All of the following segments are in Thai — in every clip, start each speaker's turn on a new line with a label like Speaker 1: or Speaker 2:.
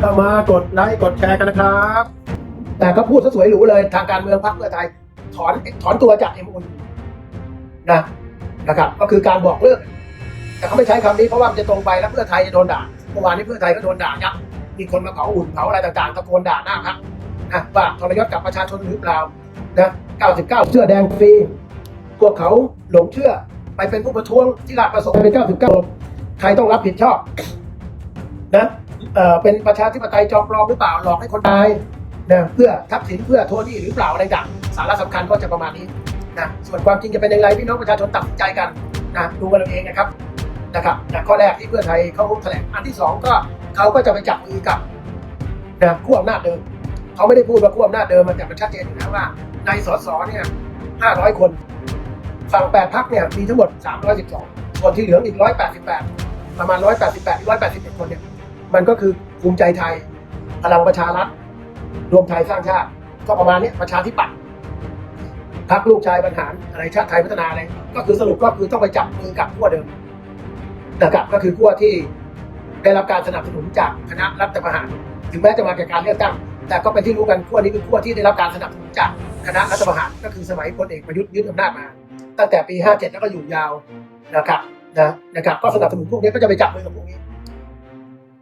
Speaker 1: เข้ามากดไลค์กดแชร์กันนะครับ แต่ก็พูดซะสวยหรูเลยทางการเมืองพรรคเพื่อไทย ถอนถอนตัวจากเอ็มอุนนะนะครับ ก็คือการบอกเลิกแต่เขาไม่ใช้คำนี้เพราะว่ามันจะตรงไปแล้วเพื่อไทยจะโดนด่าเมื่อวานนี้เพื่อไทยก็โดนด่ายับมีคนมาเผาอุ่นเผาอะไรต่างๆตะโกนด่าหน้าพักนะว่าทรยศกับประชาชนหรือเปล่านะ99 เสื้อแดงฟรีพวกเขาหลงเชื่อไปเป็นผู้ประท้วงที่ราประสงค์เป็น 99 ใครต้องรับผิดชอบนะ เอ่อเป็นประชาธิปไตยจอมปลอมหรือเปล่าหลอกให้คนตายนะเพื่อทักษิณเพื่อโทนี่หรือเปล่าอะไรต่างสาระสำคัญก็จะประมาณนี้นะส่วนความจริงจะเป็นอย่างไรพี่น้องประชาชนตัดสินใจกันนะดูกันเอาเองนะครับนะครับนะข้อแรกที่เพื่อไทยเขาแถลงอันที่สองก็เขาก็จะไปจับมือกับนะขั้วอำนาจเดิมเขาไม่ได้พูดว่าขั้วอำนาจเดิมมันแต่มันชัดเจนอยู่แล้วว่า ในสสเนี่ยห้าร้อยคนฝั่งแปดพักเนี่ยมีทั้งหมดสามร้อยสิบสองส่วนที่เหลืออีกร้อยแปดสิบแปดประมาณร้อยแปดสิบแปดร้อยแปดสิบเอ็ดคนเนี่ย มันก็คือภูมิใจไทย พลังประชารัฐ รวมไทยสร้างชาติ ก็ประมาณนี้ประชาธิปัตย์พักลูกชายบรรหารอะไรชาติไทยพัฒนาอะไรก็คือสรุปก็คือต้องไปจับมือกับขั้วเดิมนะครับก็คือขั้วที่ได้รับการสนับสนุนจากคณะรัฐประหาร ถึงแม้จะมาจากการเลือกตั้ง แต่ก็เป็นที่รู้กันขั้วนี้คือขั้วที่ได้รับการสนับสนุนจากคณะรัฐประหาร ก็คือสมัยพลเอกประยุทธ์ยึดอำนาจมา ตั้งแต่ปี 57 แล้วก็อยู่ยาวนะครับนะนะครับก็สนับสนุนพวกนี้ก็จะไปจับมือกับพวกนี้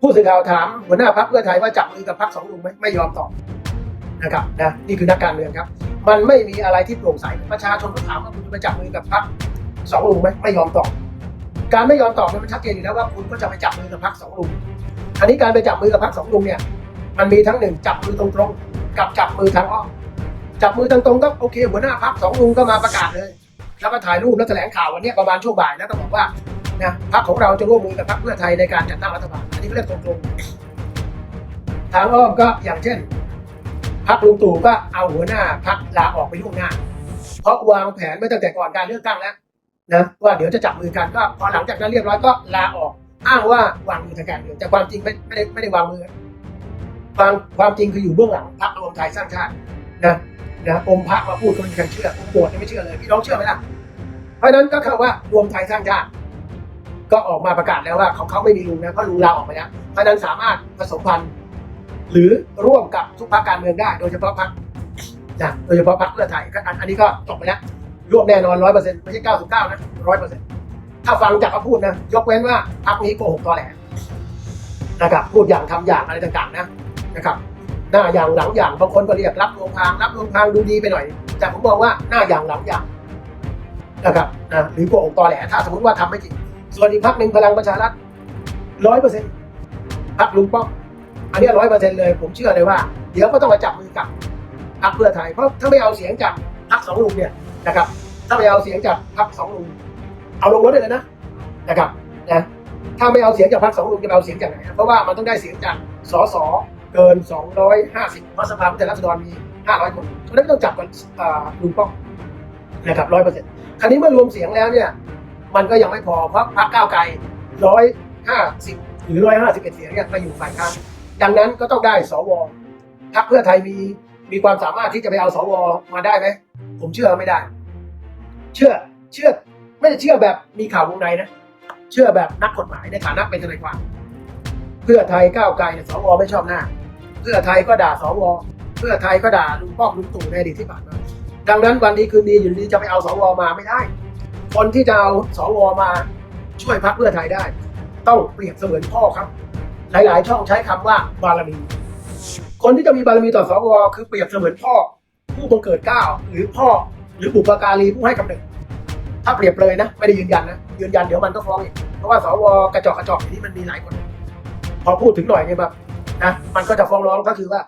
Speaker 1: ผู้สื่อข่าวถามหัวหน้าพรรคเพื่อไทยว่าจับมือกับพรรคสองลุงไหมไม่ยอมตอบนะครับนะนี่คือนักการเมืองครับ มันไม่มีอะไรที่โปร่งใสประชาชนก็ถามว่าคุณจะไปจับมือกับพรรคสองลุงไหมไม่ยอมตอบการไม่ยอมตอบเนี่ยมันชัดเจนอยู่แล้วว่าคุณก็จะไปจับมือกับพรรคสองลุงอันนี้การไปจับมือกับพรรคสองลุงเนี่ย มันมีทั้งหนึ่งจับมือตรงๆกับจับมือทางอ้อมจับมือตรงๆก็โอเค หัวหน้าพรรคสองลุงก็มาประกาศเลย แล้วก็ถ่ายรูปแล้วแถลงข่าววันนี้ประมาณช่วงบ่ายแล้วก็บอกว่า นะพรรคของเราจะร่วมมือกับพรรคเพื่อไทยในการจัดตั้งรัฐบาลอันนี้เรียกตรงๆทางอ้อมก็อย่างเช่นพรรคลุงตู่ก็เอาหัวหน้าพรรคลาออกไปล่วงหน้า เพราะวางแผนไว้ตั้งแต่ก่อนการเลือกตั้งแล้วนะว่าเดี๋ยวจะจับมือกันก็พอหลังจากนั้นเรียบร้อยก็ลาออก อ้างว่าวางมือทางการเมืองแต่ความจริงไม่ไม่ได้ไม่ได้วางมือความความจริงคืออยู่เบื้องหลังพรรครวมไทยสร้างชาตินะนะอมพระมาพูดก็ไม่มีใครเชื่ออมโบสถ์ยังไม่เชื่อเลยพี่น้องเชื่อไหมล่ะเพราะฉะนั้นก็คือว่ารวมไทยสร้างชาติ ก็ออกมาประกาศแล้วว่าของเขาไม่มีลุงนะเพราะลุงลาออกไปแล้วเพราะนั้นสามารถผสมพันธุ์หรือร่วมกับทุกพรรคการเมืองได้ โดยเฉพาะพรรคนะโดยเฉพาะพรรคเพื่อไทยก็อันอันนี้ก็จบไปแล้วร่วมแน่นอนร้อยเปอร์เซ็นต์ไม่ใช่เก้าสิบเก้านะร้อยเปอร์เซ็นต์ถ้าฟังจากเขาพูดนะ ยกเว้นว่าพักนี้โกหกตอแหลนะครับพูดอย่างทำอย่างอะไรต่างๆนะนะครับหน้าอย่างหลังอย่างบางคนก็เรียกรับลงพรางรับลงพรางดูดีไปหน่อย แต่ผมมองว่าหน้าอย่างหลังอย่างนะครับนะหรือโกหกตอแหลถ้าสมมติว่าทำไม่จริง ส่วนอีกพักหนึ่งพลังประชารัฐร้อยเปอร์เซ็นต์พักลุงป้อมอันนี้ร้อยเปอร์เซ็นต์เลย ผมเชื่อเลยว่า เดี๋ยวก็ต้องมาจับมือกับพรรคเพื่อไทยเพราะถ้าไม่เอาเสียงจากพรรคสองลุงเนี่ยนะครับ ถ้าไม่เอาเสียงจากพรรคสองลุงเอาลงรถได้เลยนะนะครับนะถ้าไม่เอาเสียงจากพรรคสองลุงจะเอาเสียงจากไหนเพราะว่ามันต้องได้เสียงจากสสเกิน 250เพราะสภาผู้แทนราษฎรมี 500 คนเพราะฉะนั้นต้องจับกันลุงป้อมนะครับร้อยเปอร์เซ็นต์คราวนี้เมื่อรวมเสียงแล้วเนี่ย มันก็ยังไม่พอเพราะพรรคก้าวไกลร้อยห้าสิบหรือร้อยห้าสิบเอ็ดเสียงเนี่ยมาอยู่ฝ่ายค้านดังนั้นก็ต้องได้สวพรรคเพื่อไทยมีมีความสามารถที่จะไปเอาสวมาได้ไหมผมเชื่อไม่ได้ เชื่อเชื่อไม่ได้เชื่อแบบมีข่าววงในนะเชื่อแบบนักกฎหมายในฐานะเป็นทนายความเพื่อไทยก้าวไกลเนี่ยสวไม่ชอบหน้า เพื่อไทยก็ด่าสวเพื่อไทยก็ด่าลุงป้อมลุงตู่ในอดีตที่ผ่านมาดังนั้นวันดีคืนดีอยู่ดีจะไปเอาสวมาไม่ได้ คนที่จะเอาสวมาช่วยพรรคเพื่อไทยได้ ต้องเปรียบเสมือนพ่อครับ หลายๆ ช่องใช้คำว่าบารมี คนที่จะมีบารมีต่อสวคือเปรียบเสมือนพ่อ ผู้บังเกิดเก้าหรือพ่อหรือบุปการีผู้ให้กำเนิดถ้าเปรียบเลยนะ ไม่ได้ยืนยันนะ ยืนยันเดี๋ยวมันก็ฟ้องอีกเพราะว่าสวกระจอกกระจอกอย่างนี้มันมีหลายคน พอพูดถึงหน่อยเนี่ยแบบนะมันก็จะฟ้องร้องก็คือว่า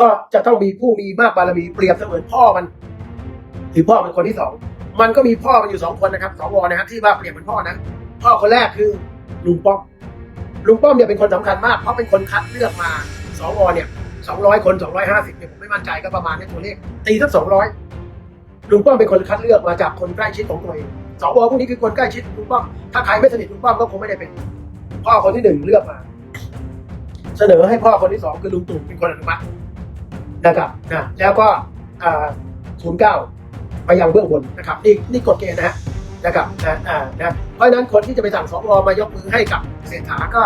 Speaker 1: ก็จะต้องมีผู้มีมากบารมีเปรียบเสมือนพ่อมันหรือพ่อเป็นคนที่สอง มันก็มีพ่อมันอยู่สองคนนะครับสวนะครับที่ว่าเปรียบเหมือนพ่อนะพ่อคนแรกคือลุงป้อมลุงป้อมเนี่ยเป็นคนสำคัญมากเพราะเป็นคนคัดเลือกมาสวเนี่ยสองร้อยคนสองร้อยห้าสิบเนี่ยผมไม่มั่นใจก็ประมาณนี้ตัวเลขตีสักสองร้อยลุงป้อมเป็นคนคัดเลือกมาจากคนใกล้ชิดของตัวเองสวพวกนี้คือคนใกล้ชิดลุงป้อมถ้าใครไม่สนิทลุงป้อมก็คงไม่ได้เป็น พ่อคนที่หนึ่งเลือกมา เสนอให้พ่อคนที่สองคือลุงตู่เป็นคนอนุมัตินะครับนะแล้วก็ศูนย์เก้า ไปยังเบื้องบนนะครับนี่นี่กฎเกณฑ์นะฮะนะครับนะอ่านะเพราะฉะนั้นคนที่จะไปสั่งสวมายกมือให้กับเศรษฐาก็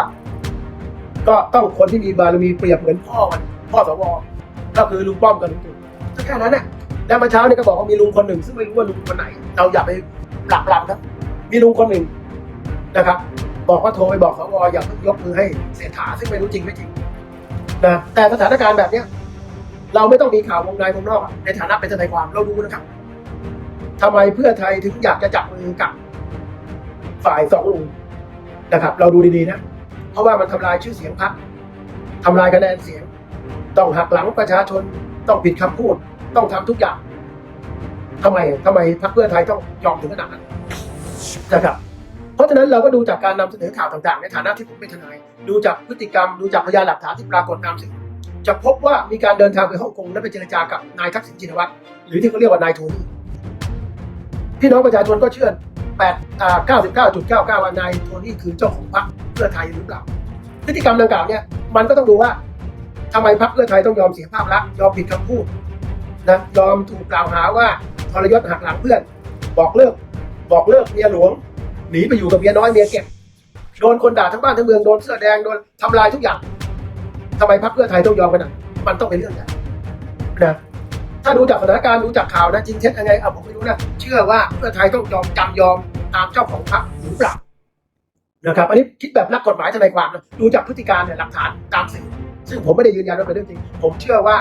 Speaker 1: ก็ต้องคนที่มีบารมีเปรียบเหมือนพ่อมันพ่อสวก็คือลุงป้อมกับลุงตู่แค่นั้นแหละแล้วเมื่อเช้านี่ก็บอกว่ามีลุงคนหนึ่ง ซึ่งไม่รู้ว่าลุงคนไหน เราอย่าไปหลักลำครับมีลุงคนหนึ่งนะครับ บอกว่าโทรไปบอกสวอย่าเพิ่งยกมือให้เศรษฐาซึ่งไม่รู้จริงไม่จริงนะแต่สถานการณ์แบบเนี้ยเราไม่ต้องมีข่าววงในวงนอกในฐานะเป็นทนายความเราดูนะครับ ทำไมเพื่อไทยถึงอยากจะจับมือกับฝ่ายสองลุงนะครับ เราดูดีๆนะ เพราะว่ามันทำลายชื่อเสียงพรรคทำลายคะแนนเสียง ต้องหักหลังประชาชน ต้องผิดคำพูด ต้องทำทุกอย่างทำไมทำไมพรรคเพื่อไทยต้องยอมถึงขนาดนั้นนะครับ เพราะฉะนั้นเราก็ดูจากการนำเสนอข่าวต่างๆ ในฐานะที่ผมเป็นทนาย ดูจากพฤติกรรม ดูจากพยานหลักฐานที่ปรากฏตามสื่อจะพบว่ามีการเดินทางไปฮ่องกงและไปเจรจากับนายทักษิณชินวัตรหรือที่เขาเรียกว่านายโทนี่ พี่น้องประชาชนก็เชื่อ8อ่า99.99ว่านายโทนี่คือเจ้าของพรรคเพื่อไทยหรือเปล่า พฤติกรรมดังกล่าวเนี่ยมันก็ต้องดูว่าทำไมพรรคเพื่อไทยต้องยอมเสียภาพลักษณ์ยอมผิดคำพูดนะยอมถูกกล่าวหาว่าทรยศหักหลังเพื่อน บอกเลิก บอกเลิกเมียหลวง หนีไปอยู่กับเมียน้อยเมียเก็บโดนคนด่าทั้งบ้านทั้งเมืองโดนเสื้อแดงโดนทำลายทุกอย่างทำไมพรรคเพื่อไทยต้องยอมกันอะมันต้องเป็นเรื่องใหญ่นะ ถ้าดูจากสถานการณ์ดูจากข่าวนะจริงเท็จยังไงอะผมไม่รู้นะ เชื่อว่าเพื่อไทยต้องยอมจำยอมตามเจ้าของพรรคหรือเปล่านะครับอันนี้คิดแบบนักกฎหมายทนายความนะดูจากพฤติการเนี่ยหลักฐานตามสื่อซึ่งผมไม่ได้ยืนยันว่าเป็นเรื่องจริง ผมเชื่อว่า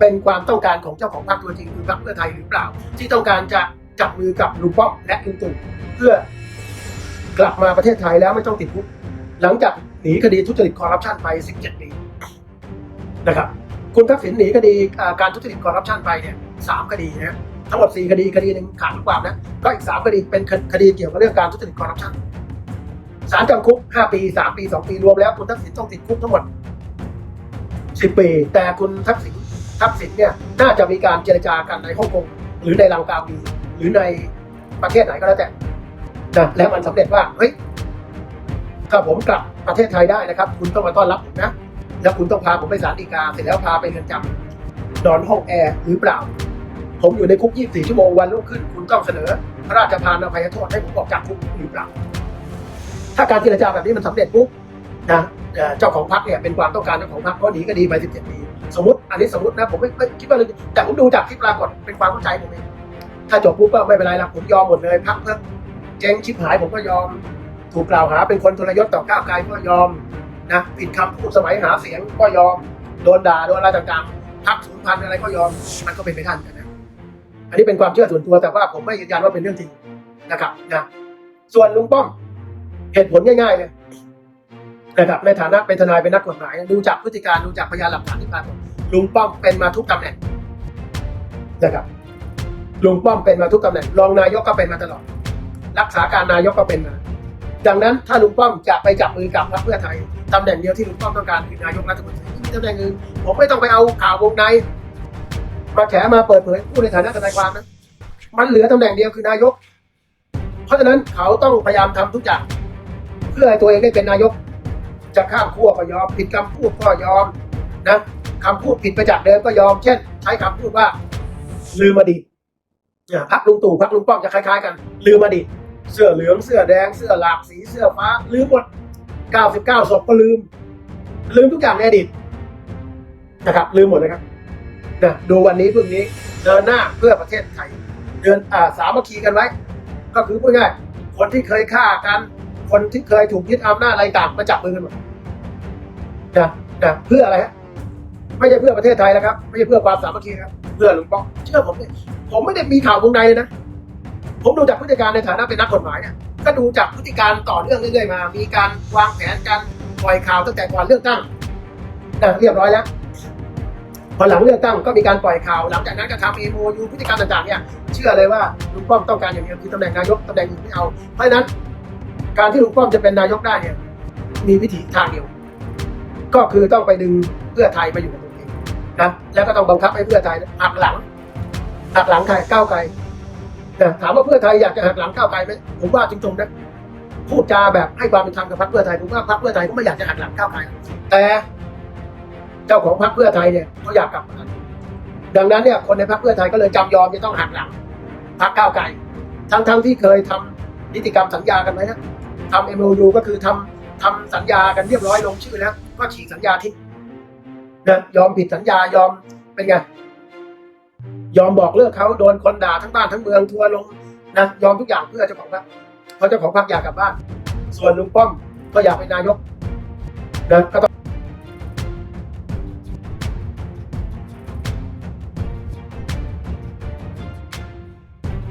Speaker 1: เป็นความต้องการของเจ้าของพรรคตัวจริงคือพรรคเพื่อไทยหรือเปล่า ที่ต้องการจะจับมือกับลุงป้อมและลุงตู่เพื่อกลับมาประเทศไทยแล้วไม่ต้องติดคุกหลังจากหนีคดีทุจริตคอร์รัปชันไป 17 ปีนะครับ คุณทักษิณหนีคดีการทุจริตคอร์รัปชันไปเนี่ยสามคดีนะทั้งหมดสี่คดีคดีหนึ่งขาดลูกความนะก็อีกสามคดีเป็นคดีเกี่ยวกับเรื่องการทุจริตคอร์รัปชันสารจำคุก5ปี3ปี2ปีรวมแล้ว คุณทักษิณต้องติดคุกทั้งหมด10ปี แต่คุณทักษิณทักษิณเนี่ยน่าจะมีการเจรจากันในฮ่องกงหรือในลังกาวีหรือในประเทศไหนก็แล้วแต่นะแล้วมันสำเร็จว่าเฮ้ยถ้าผมกลับประเทศไทยได้นะครับ คุณต้องมาต้อนรับผมนะ แล้วคุณต้องพาผมไปศาลฎีกาเสร็จแล้วพาไปเรือนจำนอนห้องแอร์หรือเปล่า ผมอยู่ในคุก 24 ชั่วโมงวันรุ่งขึ้น คุณต้องเสนอ พระราชทานอภัยโทษให้ผมออกจากคุกหรือเปล่า ถ้าการเจรจาแบบนี้มันสำเร็จปุ๊บนะเจ้าของพรรคเนี่ยเป็นความต้องการเจ้าของพรรคเพราะหนีคดีไป 17 ปี สมมติอันนี้สมมตินะผมไม่คิดว่าเลยแต่ผมดูจากที่ปรากฏเป็นความเข้าใจผมเองถ้าจบปุ๊บก็ไม่เป็นไรละผมยอมหมดเลยพรรคเพิ่มเจ๊งชิบหายผมก็ยอม ถูกกล่าวหาเป็นคนทรยศต่อก้าวไกลก็ยอม นะผิดคำพูดสมัยหาเสียงก็ยอมโดนด่าโดนอะไรต่างๆพรรคสูญพันธ์อะไรก็ยอมมันก็เป็นไปได้เหมือนกันนะอันนี้เป็นความเชื่อส่วนตัวแต่ว่าผมไม่ยืนยันว่าเป็นเรื่องจริงนะครับนะส่วนลุงป้อมเหตุผลง่ายๆเลยนะครับในฐานะเป็นทนายเป็นนักกฎหมาย ดูจากพฤติการดูจากพยานหลักฐานที่ปรากฏลุงป้อมเป็นมาทุกตำแหน่งนะครับลุงป้อมเป็นมาทุกตำแหน่งรองนายกก็เป็นมาตลอด รักษาการนายกก็เป็นมา ดังนั้นถ้าลุงป้อมจะไปจับมือกับพรรคเพื่อไทยตำแหน่งเดียวที่ลุงป้อมต้องการคือนายกรัฐมนตรีไม่มีตำแหน่งอื่นผมไม่ต้องไปเอาข่าววงในมาแฉมาเปิดเผยผู้ในฐานะทนายความนะมันเหลือตำแหน่งเดียวคือนายก เพราะฉะนั้นเขาต้องพยายามทำทุกอย่างเพื่อให้ตัวเองได้เป็นนายก จะข้ามขั้วก็ยอมผิดคำพูดก็ยอมนะคำพูดผิดไปจากเดิมก็ยอม เช่น ใช้คำพูดว่าลืมอดีตเนี่ยพักลุงตู่พักลุงป้อมจะคล้ายๆกัน ลืมอดีต เสื้อเหลืองเสื้อแดงเสื้อหลากสีเสื้อฟ้าลืมหมด 99ศพก็ลืม ลืมทุกอย่างในอดีตนะครับ ลืมหมดเลยครับนะดูวันนี้พรุ่งนี้เดินหน้าเพื่อประเทศไทย เดินอ่าสามัคคีกันไว้ ก็คือพูดง่ายคนที่เคยฆ่ากัน คนที่เคยถูกยึดอำนาจอะไรต่างมาจับมือกันหมดนะนะเพื่ออะไรฮะไม่ใช่เพื่อประเทศไทยนะครับ ไม่ใช่เพื่อความสามัคคีครับ เพื่อลุงป้อมเชื่อผมเลยผมไม่ได้มีข่าววงในเลยนะ ผมดูจากพฤติการในฐานะเป็นนักกฎหมายเนี่ยก็ดูจากพฤติการต่อเนื่องเรื่อยๆมา มีการวางแผนการปล่อยข่าวตั้งแต่ก่อนเลือกตั้งนะเรียบร้อยแล้วพอหลังเลือกตั้งก็มีการปล่อยข่าว หลังจากนั้นก็ทำเอโมยูพฤติกรรมต่างๆเนี่ยเชื่อเลยว่าลุงป้อมต้องการอย่างเดียวคือตำแหน่งนายกตำแหน่งอื่นไม่เอา เพราะฉะนั้น การที่ลุงป้อมจะเป็นนายกได้เนี่ยมีวิธีทางเดียว ก็คือต้องไปดึงเพื่อไทยมาอยู่กับตัวเองนะแล้วก็ต้องบังคับให้เพื่อไทยหักหลังหักหลังใครก้าวไกล ถามว่าเพื่อไทยอยากจะหักหลังก้าวไกลไหมผมว่าจริงๆนะพูดจาแบบให้ความเป็นธรรมกับพรรคเพื่อไทยผมว่าพรรคเพื่อไทยก็ไม่อยากจะหักหลังก้าวไกลแต่เจ้าของพรรคเพื่อไทยเนี่ยเขาอยากกลับมาดังนั้นเนี่ยคนในพรรคเพื่อไทยก็เลยจำยอมจะต้องหักหลังพรรคก้าวไกลทั้งๆที่เคยทำนิติกรรมสัญญากันไว้นะทำ MOU ก็คือทำทำสัญญากันเรียบร้อยลงชื่อแล้วก็ฉีกสัญญาทิ้งนะยอมผิดสัญญายอมเป็นไง ยอมบอกเลิกเขาโดนคนด่าทั้งบ้านทั้งเมืองทัวลงนะยอมทุกอย่างเพื่อเจ้าของพรรคเพราะเจ้าของพรรคอยากกลับบ้าน ส่วนลุงป้อมก็อยากเป็นนายกนะก็ต้อง